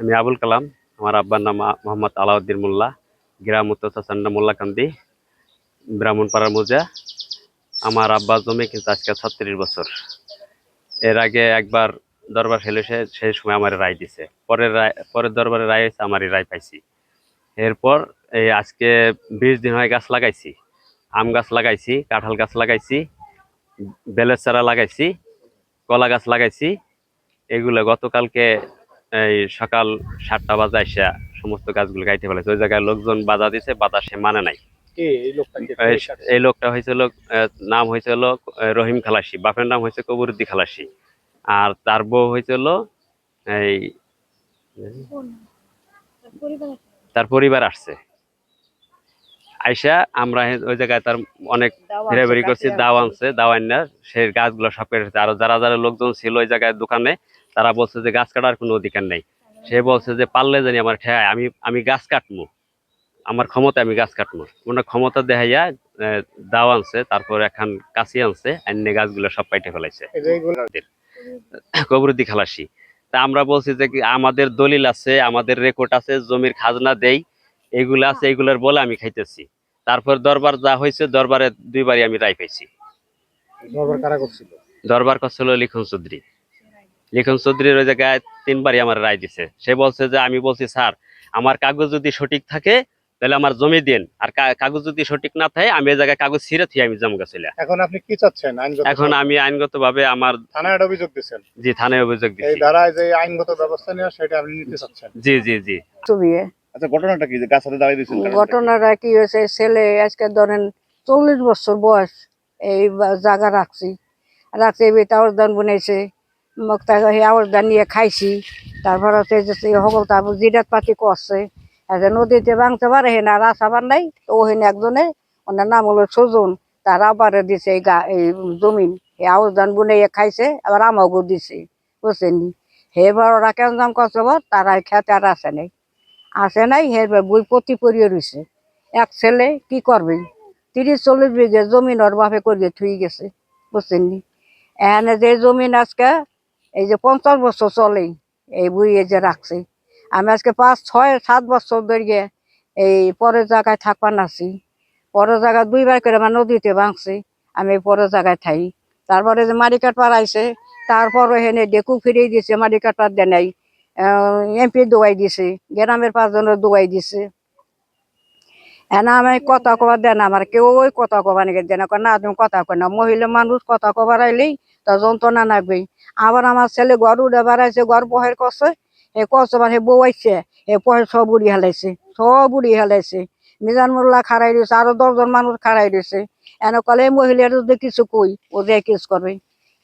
আমি আবুল কালাম, আমার আব্বার নাম মোহাম্মদ আলাউদ্দিন মোল্লা, গ্রাম উত্তর চাচান্ডা মোল্লাকান্দি, ব্রাহ্মণপাড়ার মোজা। আমার আব্বার জমি কিন্তু আজকে ছত্রিশ বছর। এর আগে একবার দরবার ফেলে সে সেই সময় আমার রায় দিছে। পরের রায় পরের দরবারে রায় হয়েছে, আমারই রায় পাইছি। এরপর এই আজকে বিশ দিন হয় গাছ লাগাইছি। আম গাছ লাগাইছি, কাঁঠাল গাছ লাগাইছি, বেলের চারা লাগাইছি, কলা গাছ লাগাইছি। এগুলো গতকালকে এই সকাল সাতটা বাজে আসা সমস্ত গাছগুলো গাইতে ফেলেছে। ওই জায়গায় লোকজন বাধা দিছে বাধা সে মানে নাই। এই লোকটা হয়েছিল নাম হয়েছিল রহিম খালাসি। বাপের নাম হয়েছে কবরুদ্দি খালাসি। আর তার বউ হয়েছিল এই তার পরিবার আসছে। আইসা আমরা ওই জায়গায় তার অনেক ঘেরাঘুরি করছি দাও আনছে। দাও আইনা সেই গাছগুলো সব কেটে ফেলছে। আর যারা যারা লোকজন ছিল ওই জায়গায় দোকানে তারা বলছে যে গাছ কাটার কোনো অধিকার নেই। সে বলছে যে পারলে জানি আমার ঠেয়ায় আমি আমি গাছ কাটবো আমার ক্ষমতা আমি গাছ কাটবো ওনার ক্ষমতা দেখাইয়া দাও আনছে তারপর এখন কাশি আনছে আইনে গাছগুলো সব কাটে ফেলাইছে। কবরুদ্দি খালাসি। তা আমরা বলছি যে আমাদের দলিল আছে আমাদের রেকর্ড আছে জমির খাজনা দেই এগুলো আছে এগুলোর বলে আমি খাইতেছি। তারপর দরবার যা হয়েছে দরবারে দুইবারই আমি রায় পাইছি। দরবার কারা করছিল? দরবার করছিল লিখন চৌধুরী। লিখন চৌধুরীর ওই জায়গায় তিনবারই আমার রায় দিছে। সে বলছে যে আমি বলছি স্যার আমার কাগজ যদি সঠিক থাকে তাহলে আমার জমি দিন। আর কাগজ যদি সঠিক না থাকে আমি এই জায়গায় কাগজ ছিঁড়ে থুই আমি জমা গেছিল। এখন আপনি কি চাচ্ছেন এখন আমি আইনগত ভাবে আমার থানায় অভিযোগ দিচ্ছেন জি থানায় অভিযোগ দিচ্ছি এই ধারায় যে আইনগত ব্যবস্থা নেওয়া সেটা আপনি নিতে চাচ্ছেন? জি জি জি। ছবি আচ্ছা ঘটনাটা কি? যে গাছ হাতে দাঁড়িয়ে দিয়েছেন ঘটনাটা কি হয়েছে? ছেলে আজকে ধরেন চল্লিশ বছর বয়স এই জায়গা রাখছি। রাখছি এবার আওয়াজ দান বনেছে মোক তাকে সেই আওয়াজ নিয়ে খাইছি। তারপর হচ্ছে সকল তারপর জিরাত পাতি করছে। নদীতে ভাঙতে পারে হেন আর আসাবার নাই, তো ওহেন একজনে ওনার নাম হলো সুজন, তার আবারে দিছে এই গা, এই জমিন। এই আওয়াজ দান বুনে খাইছে, আবার আমাকেও দিছে, বুঝছেন হেবার ওরা কেন দাম করছে বল, তারা খেতে আর আসে নাই। আসে নাই হেরবার বই প্রতি পরিয়ে রয়েছে এক ছেলে কি করবে? তিরিশ চল্লিশ বিঘে জমিন ওর বাপে করিয়ে থুই গেছে, বুঝছেন নি? এখানে যে জমিন আজকে এই যে পঞ্চাশ বছর চলে এই বুড়িয়ে যে রাখছে। আমি আজকে পাঁচ, ছয়, সাত বছর ধরে এই পরের জায়গায় থাকবার নাছি। পরের জায়গায় দুইবার করে আমার নদীতে ভাঙছে। আমি পরের জায়গায় থাই। তারপরে যে মারিকাট পাড়াইছে তারপরে হেনে ডেকু ফিরিয়ে দিছে মারিকাট পার দেয় নাই। এমপি দোয়াই দিছে, গ্রামের পাঁচজনের দোয়াই দিছে। এনা আমি কথা কবার দেন আমার কেউ ওই কথা কবার নাকি দেন না তুমি কথা কয় না। মহিলা মানুষ কথা কবার আইলেই তা যন্ত্রণা লাগবে আবার আমার ছেলে ঘর উঠে বেড়াইছে, ঘর বহের করছে এ করছে মানে বউ আইছে, এ পহে সব উড়ি হেলাইছে, সব উড়ি হেলাইছে। মিজান মোল্লা খাড়াই দিয়েছে আরও দশজন মানুষ খাড়াই দিয়েছে এনে কলে মহিলার যদি কিছু কই, ও যে কিস করবে।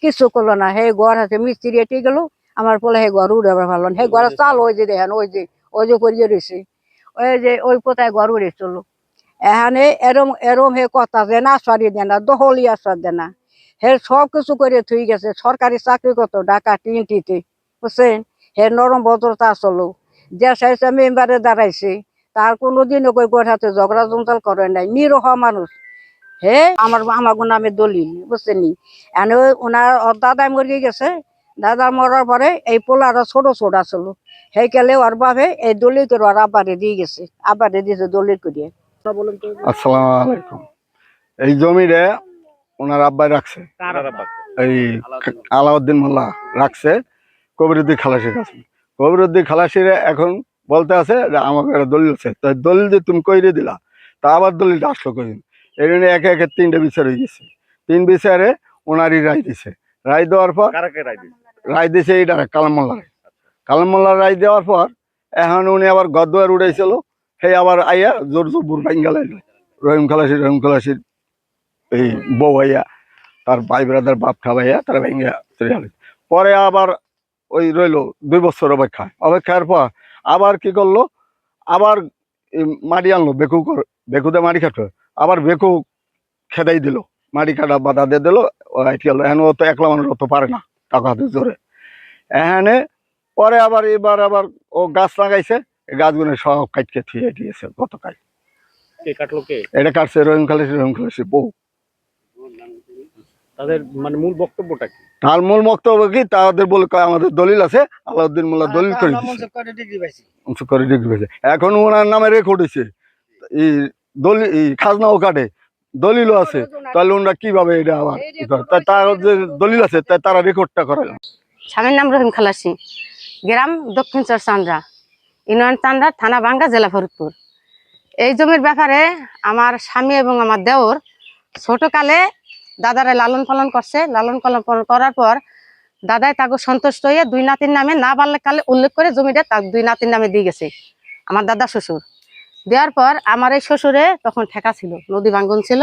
কিছু করল না, হে ঘর আছে, মিস্ত্রি এটি গেল, আমার বলে হে ঘর উড়ে ভালো, হে ঘরে চাল ওই যে দেখেন, ওই যে ওই যে করিয়ে রয়েছে ওই যে, ওই কোথায় ঘর উড়ে চলো এখানে এরম এরম হে কথা যে না সরি দে না দহলি আসর দে না। হে, সব কিছু করে থুই গেছে। সরকারি চাকরি কত ঢাকা টিনটিতে বুঝছেন? হে, নরম ভদ্রতা আসলো। যে সাইছে মেম্বারে দাঁড়াইছে, তার কোনোদিন ওই গোর হাতে ঝগড়া জঞ্জাল করে নাই। নিরহ মানুষ। হে, আমার আমার নামে দলিল বুঝছেন নি এনে ওনার দাদাই মরে গেছে। দাদা মরার পরে এই পোলারা ছোট ছোট আসলো। সেই কেলে ওর বাবে এই দলিল করে ওর আবারে দিয়ে গেছে। আবারে দিয়েছে দলিল করিয়ে। আসসালামু আলাইকুম। এই জমিরে ওনার আব্বাই রাখছে। এই আলাউদ্দিন মোল্লা। রাখছে কবিরুদ্দিন খালাসির কাছে। কবিরুদ্দিন খালাসিরে এখন বলতে আছে যে আমাকে একটা দলিল আছে। তো দলিল যে তুমি কইরে দিলা তা আবার দলিলটা আসলো কই এই জন্য একে একে তিনটে বিচার হয়ে গেছে। তিন বিচারে ওনারই রায় দিছে। রায় দেওয়ার পর রায় দিছে? এইটা কালাম মোল্লার কালাম মোল্লার রায় দেওয়ার পর এখন উনি আবার গদ্দার উড়াইছিল। সেই আবার আইয়া জোর জোর ভাঙ্গা রহিম খালাসি রহিম খালাসির এই বউ আইয়া তার ভাই ব্রাদার বাপ খাবাইয়া তারা ভেঙ্গা চলে গেল। পরে আবার ওই রইল দুই বছর অপেক্ষা। অপেক্ষার পর আবার কি করল? আবার মাটি আনলো বেকু করে বেকুতে মাটি কাটলো। আবার বেকু খেদাই দিল মাটি কাটা বাধা দিয়ে দিল। আইটি গেল এখন ও তো একলা মানুষ অত পারে না টাকা হাতে জোরে। এখানে পরে আবার এবার আবার ও গাছ লাগাইছে গাছগুলো সব কাটকে থুয়ে দিয়েছে গতকাল। কে কাটলো কে? এটা কাটছে রহিম খালাসি রহিম খালাসি বউ। তাদের মানে মূল বক্তব্যটা কি? তার মূল বক্তব্য কি? তাদের বলে কয় আমাদের দলিল আছে আলাউদ্দিন মোল্লা দলিল করে ডিগ্রি পেয়েছে এখন ওনার নামে রেকর্ড হয়েছে এই দলিল খাজনাও কাটে দলিলও আছে। তাহলে ওনারা কীভাবে এটা আবার ই করে? তা তার যে দলিল আছে তা তারা রেকর্ডটা করে। না। স্বামীর নাম রহিম খালাসি। গ্রাম দক্ষিণ চর চান্দ্রা। ইউনিয়ন চান্দ্রা থানা বাঙ্গা জেলা ফরিদপুর। এই জমির ব্যাপারে আমার স্বামী এবং আমার দেওর ছোটকালে দাদারা লালন পালন করছে। লালন পালন করার পর দাদাই তাকে সন্তুষ্ট হয়ে দুই নাতির নামে না বাড়লে কালে উল্লেখ করে জমিটা তার দুই নাতির নামে দিয়ে গেছে। আমার দাদা শ্বশুর। দেওয়ার পর আমার এই শ্বশুরে তখন ঠেকা ছিল, নদী ভাঙ্গন ছিল।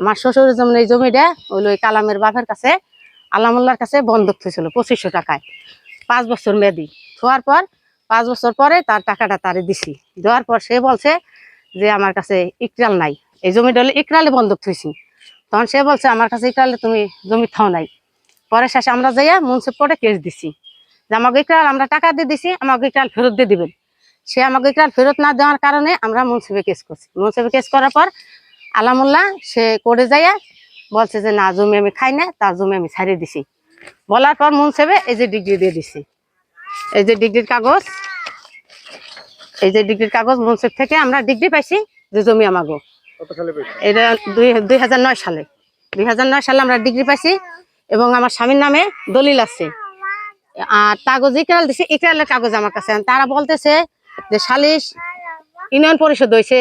আমার শ্বশুরের যেমন এই জমিটা ওই ওই কালামের বাপের কাছে আলামুল্লার কাছে বন্ধক থুয়েছিল পঁচিশশো টাকায়। পাঁচ বছর মেয়াদি। থোয়ার পর পাঁচ বছর পরে তার টাকাটা তারে দিছি। দেওয়ার পর সে বলছে যে, আমার কাছে ইকরাল নাই। এই জমিটা হলে ইকরালে বন্ধক থুইছি। তখন সে বলছে, আমার কাছে ইকরালে, তুমি জমি থাও নাই। পরে শেষে আমরা যাইয়া মুন্সিপ কোর্টে কেস দিছি। যে আমাকে ইকরাল, আমরা টাকা দিয়ে দিছি, আমাকে ইকরাল ফেরত দিয়ে দিবেন। সে আমাকে ইকরাল ফেরত না দেওয়ার কারণে আমরা মুন্সিপে কেস করছি। মুন্সিপে কেস করার পর আলামুল্লাহ, সে কোর্টে যাইয়া বলছে যে, না, জমি আমি খাই না তার জমি আমি ছাড়িয়ে দিছি। বলার পর মুন্সেবে এই যে ডিগ্রি দিয়ে দিছি। এই যে ডিগ্রির কাগজ, এই যে ডিগ্রির কাগজ মুন্সেফ থেকে আমরা ডিগ্রি পাইছি যে জমি আমাগো। দুই হাজার নয় সালে। দুই হাজার নয় সালে আমরা ডিগ্রি পাইছি এবং আমার স্বামীর নামে দলিল আছে। আর কাগজ দিছে কাগজ তারা বলতেছে যে সালিশ ইউনিয়ন পরিষদ হয়েছে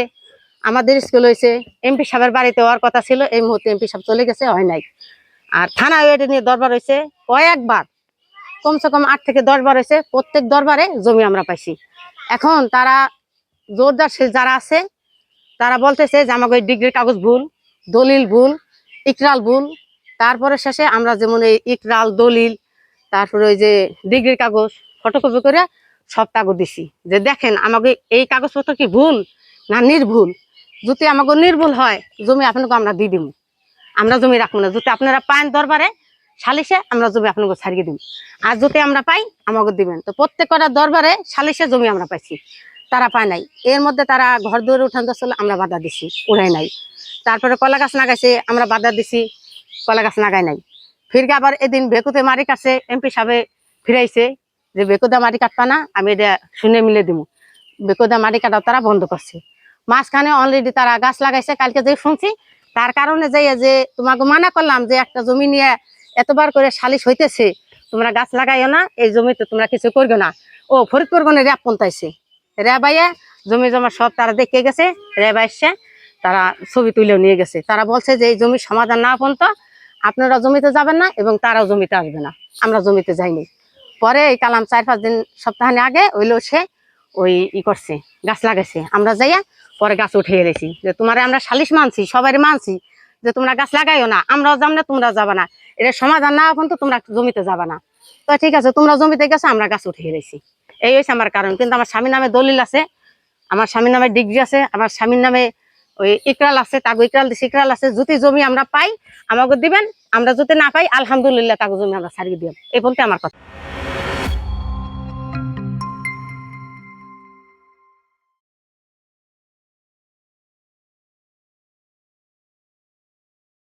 আমাদের স্কুল হয়েছে এমপি সাহেবের বাড়িতে হওয়ার কথা ছিল, এই মুহূর্তে এমপি সাহেব চলে গেছে, হয় নাই। আর এটা নিয়ে দরবার হয়েছে কয়েকবার। কমসে কম আট থেকে দশ বার হয়েছে প্রত্যেক দরবারে জমি আমরা পাইছি। এখন তারা জোরদার সে যারা আছে তারা বলতেছে যে আমাকে ডিগ্রির কাগজ ভুল, দলিল ভুল, ইকরাল ভুল। তারপরে শেষে আমরা যেমন এই ইকরাল, দলিল, তারপরে ওই যে ডিগ্রির কাগজ ফটোকপি করে সব কাগজ দিছি। যে দেখেন, আমাকে এই কাগজপত্র কি ভুল না নির্ভুল? যদি আমাকে নির্ভুল হয়, জমি আপনাকে আমরা দিয়ে দিব আমরা জমি রাখব না। যদি আপনারা পান দরবারে সালিশে, আমরা জমি আপনাকে ছাড়িয়ে দিব আর যদি আমরা পাই, আমাকে দিবেন। তো প্রত্যেক কটা দরবারে সালিশে জমি আমরা পাইছি। তারা পায় নাই। এর মধ্যে তারা ঘর দুয়ারে উঠান চলে আমরা বাধা দিছি উড়াই নাই। তারপরে কলা গাছ লাগাইছে, আমরা বাধা দিছি, কলা গাছ লাগাই নাই। ফিরকে আবার এদিন বেকুতে মারি কাছে এমপি সাহেবে ফিরাইছে যে বেকুদা মাটি কাটবা না, আমি এটা শুনে মিলে দিব বেকুদা মাটি কাটাও তারা বন্ধ করছে। মাঝখানে অলরেডি তারা গাছ লাগাইছে, কালকে যে শুনছি, তার কারণে যাই যে তোমাকে মানা করলাম যে, একটা জমি নিয়ে এতবার করে সালিশ হইতেছে, তোমরা গাছ লাগাইও না, এই জমিতে তোমরা কিছু করবে না। ও, ফরিদপুর গনে র্যাব পন্থাইছে। র্যাব আইয়া জমি জমা সব তারা দেখে গেছে র্যাব আসছে তারা ছবি তুলেও নিয়ে গেছে। তারা বলছে যে এই জমির সমাধান না পর্যন্ত আপনারা জমিতে যাবেন না এবং তারাও জমিতে আসবে না, আমরা জমিতে যাইনি। পরে এই কালাম চার পাঁচ দিন সপ্তাহানে আগে ওইলো সে ওই ই করছে, গাছ লাগাইছে। আমরা যাইয়া পরে গাছ উঠে এলেছি যে তোমার আমরা সালিশ মানছি সবাই মানছি, যে তোমরা গাছ লাগাইও না, আমরাও যাব না, তোমরা যাবা না। এটা সমাধান না পর্যন্ত তোমরা জমিতে যাবা না। তো ঠিক আছে, তোমরা জমিতে গেছো, আমরা গাছ উঠে এলেছি এই হয়েছে আমার কারণ। কিন্তু আমার স্বামীর নামে দলিল আছে, আমার স্বামীর নামে ডিগ্রি আছে, আমার স্বামীর নামে ওই ইকরাল আছে তাকে ইকরাল দিছে ইকরাল আছে যদি জমি আমরা পাই আমাকে দিবেন, আমরা যদি না পাই, আলহামদুলিল্লাহ তাকে জমি আমরা ছাড়িয়ে দিবেন এই বলতে আমার কথা।